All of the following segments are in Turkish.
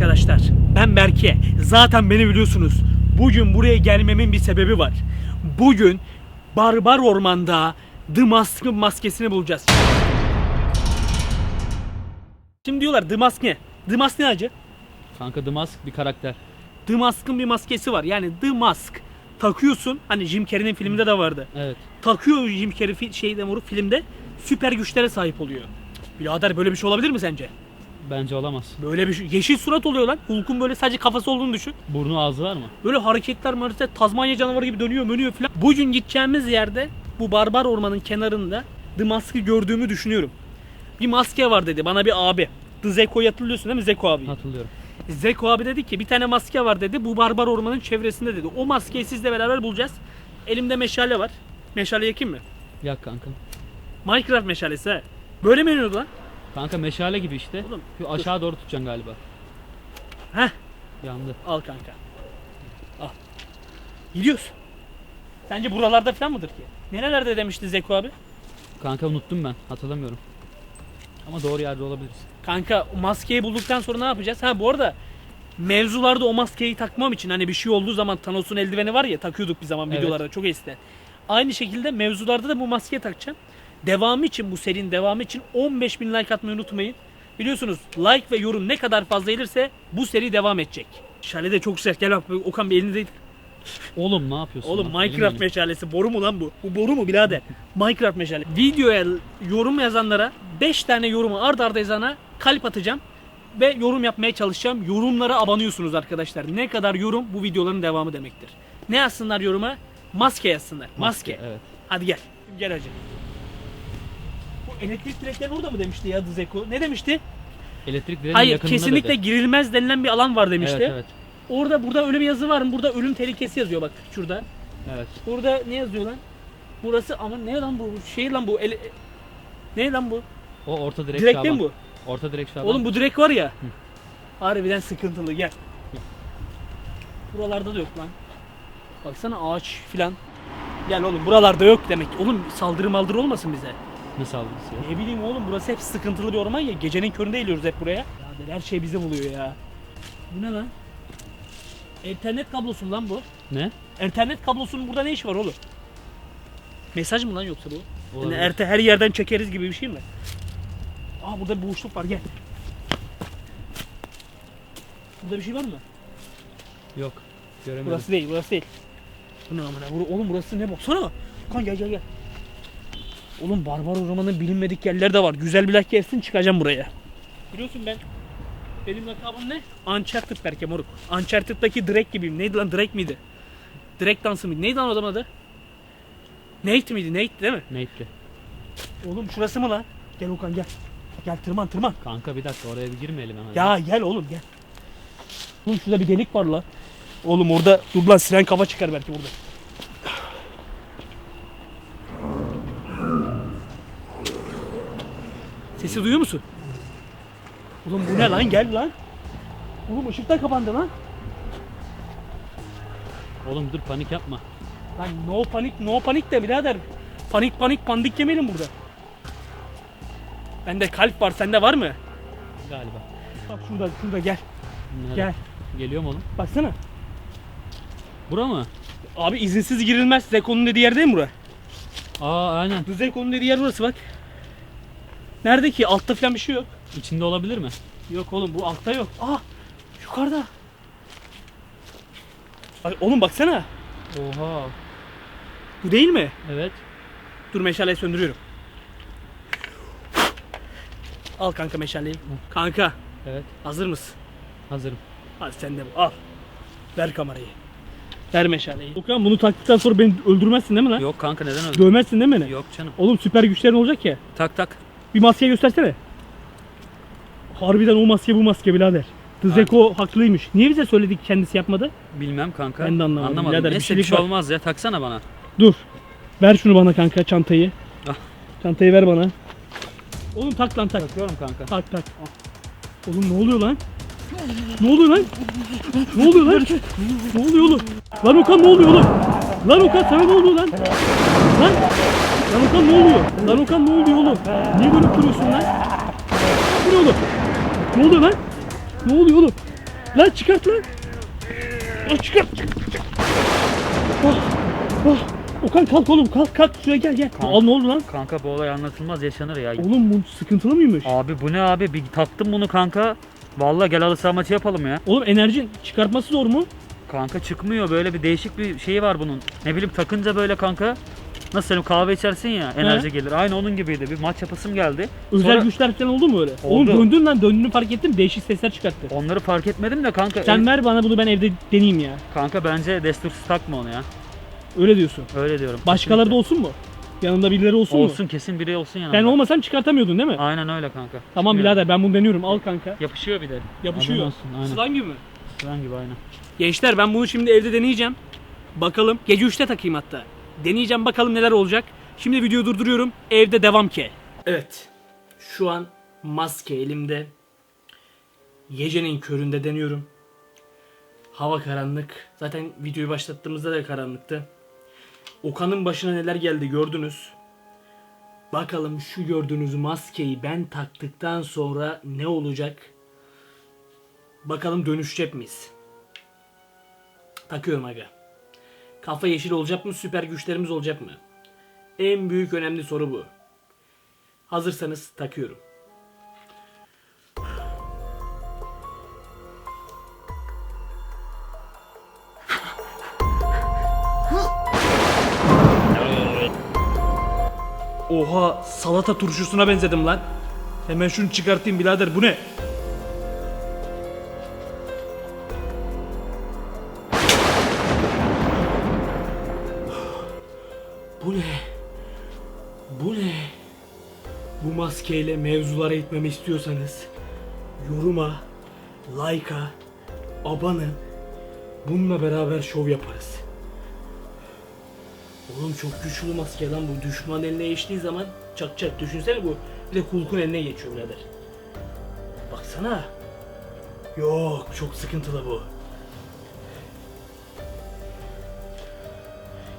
arkadaşlar. Ben Berke. Zaten beni biliyorsunuz. Bugün buraya gelmemin bir sebebi var. Bugün Barbar Orman'da The Mask'ın maskesini bulacağız. Şimdi diyorlar The Mask ne? The Mask ne acı? Kanka The Mask bir karakter. The Mask'ın bir maskesi var. Yani The Mask. Takıyorsun. Hani Jim Carrey'nin filminde de vardı. Evet. Takıyor Jim Carrey fi- şeyde moruk filmde süper güçlere sahip oluyor. Birader böyle bir şey olabilir mi sence? Bence olamaz. Böyle bir şey. Yeşil surat oluyor lan. Hulk'un böyle sadece kafası olduğunu düşün. Burnu ağzı var mı? Böyle hareketler hareketler Tazmanya canavarı gibi dönüyor mönüyor falan. Bugün gideceğimiz yerde bu barbar ormanın kenarında The Mask'ı gördüğümü düşünüyorum. Bir maske var dedi bana bir abi. The Zeko'yu hatırlıyorsun değil mi Zeko abi? Hatırlıyorum. Zeko abi dedi ki bir tane maske var dedi. Bu barbar ormanın çevresinde dedi. O maskeyi sizle beraber bulacağız. Elimde meşale var. Meşale yakayım mı? Yak kanka. Minecraft meşalesi ha. Böyle mi yanıyordu lan? Kanka meşale gibi işte. Oğlum, Şu aşağı doğru tutacaksın galiba. Heh. Yandı. Al kanka. Al. Gidiyoruz. Sence buralarda falan mıdır ki? Nerelerde demişti Zeko abi? Kanka unuttum ben. Hatırlamıyorum. Ama doğru yerde olabiliriz. Kanka o maskeyi bulduktan sonra ne yapacağız? Ha bu arada mevzularda o maskeyi takmam için hani bir şey olduğu zaman Thanos'un eldiveni var ya takıyorduk bir zaman Evet. videolarda çok eskiden. Aynı şekilde mevzularda da bu maskeyi takacağım. Devamı için bu serinin devamı için 15 bin like atmayı unutmayın. Biliyorsunuz like ve yorum ne kadar fazla gelirse bu seri devam edecek. Şale de çok sert. Gel bak Okan bir elini değil. Oğlum ne yapıyorsun? Oğlum lan? Minecraft Elim meşalesi boru mu lan bu? Bu boru mu birader? Minecraft meşale. Videoya yorum yazanlara 5 tane yorumu ard arda yazana kalp atacağım ve yorum yapmaya çalışacağım. Yorumlara abanıyorsunuz arkadaşlar. Ne kadar yorum bu videoların devamı demektir. Ne yazsınlar yoruma? Maske yazsınlar. Maske. Evet. Hadi gel. Gel hacı. Elektrik direklerin orada mı demişti ya Zeko? Ne demişti? Elektrik direğinin Hayır yakınında kesinlikle dedi. girilmez denilen bir alan var demişti. Evet evet. Orada burada ölüm yazı var mı? Burada ölüm tehlikesi yazıyor bak şurada. Evet. Burada ne yazıyor lan? Burası ama ne lan bu? Şey lan bu. ele- ne lan bu? O orta direk Direkt Şaban. mi bu? Orta direk Şaban. Oğlum bu direk var ya. Harbiden sıkıntılı gel. Buralarda da yok lan. Baksana ağaç filan. Gel oğlum buralarda yok demek. Oğlum saldırı maldırı olmasın bize. Ne saldırısı ya? Ne bileyim oğlum burası hep sıkıntılı bir orman ya. Gecenin köründe geliyoruz hep buraya. Ya her şey bizi buluyor ya. Bu ne lan? İnternet kablosu mu lan bu? Ne? İnternet kablosunun burada ne işi var oğlum? Mesaj mı lan yoksa bu? Yani Olabilir. erte her yerden çekeriz gibi bir şey mi? Aa burada bir boşluk var gel. Burada bir şey var mı? Yok. Göremedim. Burası değil, burası değil. Bu ne amına? Bur- Oğlum burası ne baksana. Kan gel gel gel. Oğlum barbar ormanın bilinmedik yerleri de var. Güzel bir like gelsin çıkacağım buraya. Biliyorsun ben benim lakabım ne? Uncharted Berke moruk. Uncharted'daki Drake gibiyim. Neydi lan Drake miydi? Drake dansı mıydı? Neydi lan o adamın adı? Nate miydi? Nate değil mi? Nate'li. Oğlum şurası mı lan? Gel Okan gel. Gel tırman tırman. Kanka bir dakika oraya bir girmeyelim hemen. Ya gel oğlum gel. Oğlum şurada bir delik var lan. Oğlum orada dur lan siren kafa çıkar belki burada. Sesi duyuyor musun? Oğlum bu ne lan gel lan. Oğlum ışık da kapandı lan. Oğlum dur panik yapma. Lan no panik no panik de birader. Panik panik pandik yemeyelim burada. Bende kalp var sende var mı? Galiba. Bak şurada şurada gel. Nerede? Gel. Geliyor mu oğlum? Baksana. Bura mı? Abi izinsiz girilmez. Zeko'nun dediği yer değil mi bura? Aa aynen. Zeko'nun dediği yer burası bak. Nerede ki? Altta falan bir şey yok. İçinde olabilir mi? Yok oğlum bu altta yok. Aa yukarıda. Bak, oğlum baksana. Oha. Bu değil mi? Evet. Dur meşaleyi söndürüyorum. Al kanka meşaleyi. Kanka Evet. hazır mısın? Hazırım. Hadi sen de bu. Al. Ver kamerayı. Ver meşaleyi. Okan bunu taktıktan sonra beni öldürmezsin değil mi lan? Yok kanka neden öldü? Dövmezsin değil mi beni? Yok canım. Oğlum süper güçlerin olacak ya. Tak tak. Bir maske göstersene. Harbiden o maske bu maske birader. Zeko haklıymış. Niye bize söyledik kendisi yapmadı? Bilmem kanka. Ben de anlamadım. Birader, bir Neyse bir şeylik şey var. olmaz ya. Taksana bana. Dur. Ver şunu bana kanka çantayı. Ah. Çantayı ver bana. Oğlum tak lan tak. Takıyorum kanka. Tak tak. Oğlum ne oluyor lan? Ne oluyor lan? Ne oluyor lan? Ne oluyor oğlum? Lan Okan ne oluyor oğlum? Lan Okan sana ne oluyor lan? Lan? Lan Okan ne oluyor? Lan Okan ne oluyor oğlum? Niye böyle duruyorsun lan? Bu ne oğlum? Ne oluyor lan? Ne oluyor oğlum? Lan çıkart lan. Lan çıkart. Oh, oh. Okan kalk oğlum kalk kalk şuraya gel gel. Al ne oldu lan? Kanka bu olay anlatılmaz yaşanır ya. Oğlum bu sıkıntılı mıymış? Abi bu ne abi? Bir taktım bunu kanka. Vallahi gel halı saha maçı yapalım ya. Oğlum enerjin çıkartması zor mu? Kanka çıkmıyor böyle bir değişik bir şeyi var bunun. Ne bileyim takınca böyle kanka. Nasıl söyleyeyim kahve içersin ya enerji gelir. Aynı onun gibiydi. Bir maç yapasım geldi. Özel Sonra güçler falan oldu mu öyle? Oğlum Oldu. döndün lan döndüğünü fark ettim değişik sesler çıkarttı. onları fark etmedim de kanka. Sen el- ver bana bunu ben evde deneyeyim ya. Kanka bence destursuz takma onu ya. Öyle diyorsun. Öyle diyorum. Başkaları da olsun mu? Yanında birileri olsun, olsun mu? kesin biri olsun yanında. Ben olmasam çıkartamıyordun değil mi? Aynen öyle kanka. Tamam Çıkmıyor. birader ben bunu deniyorum al kanka. Yapışıyor bir de. Yapışıyor. Haberin olsun, aynen. Slime gibi mi? Slime gibi aynen. Gençler ben bunu şimdi evde deneyeceğim. Bakalım. Gece 3'te takayım hatta. Deneyeceğim bakalım neler olacak. Şimdi videoyu durduruyorum. Evde devam ki. Evet. Şu an maske elimde. Gecenin köründe deniyorum. Hava karanlık. Zaten videoyu başlattığımızda da karanlıktı. Okan'ın başına neler geldi gördünüz. Bakalım şu gördüğünüz maskeyi ben taktıktan sonra ne olacak? Bakalım dönüşecek miyiz? Takıyorum aga. Kafa yeşil olacak mı? Süper güçlerimiz olacak mı? En büyük önemli soru bu. Hazırsanız takıyorum. Oha salata turşusuna benzedim lan. Hemen şunu çıkartayım birader bu ne? Maskeyle mevzulara gitmemi istiyorsanız yoruma, like'a, abone bununla beraber şov yaparız. Oğlum çok güçlü maske lan bu. Düşman eline geçtiği zaman çak çak düşünsene bu. Bir de Hulk'un eline geçiyor birader. Baksana. Yok çok sıkıntılı bu.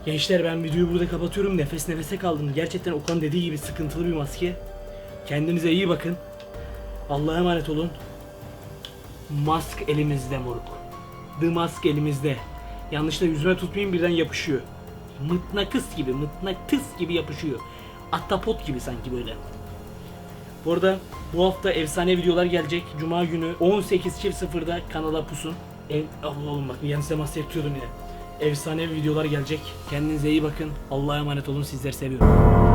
Gençler ben videoyu burada kapatıyorum. Nefes nefese kaldım. Gerçekten Okan dediği gibi sıkıntılı bir maske. Kendinize iyi bakın. Allah'a emanet olun. Mask elimizde moruk. The mask elimizde. Yanlışla yüzüme tutmayayım birden yapışıyor. Mıknatıs gibi, mıknatıs gibi yapışıyor. Ahtapot gibi sanki böyle. Bu arada bu hafta efsane videolar gelecek. Cuma günü 18.00'da kanala pusun. En, Allah oğlum bak yan temas yine. Efsane videolar gelecek. Kendinize iyi bakın. Allah'a emanet olun. Sizleri seviyorum.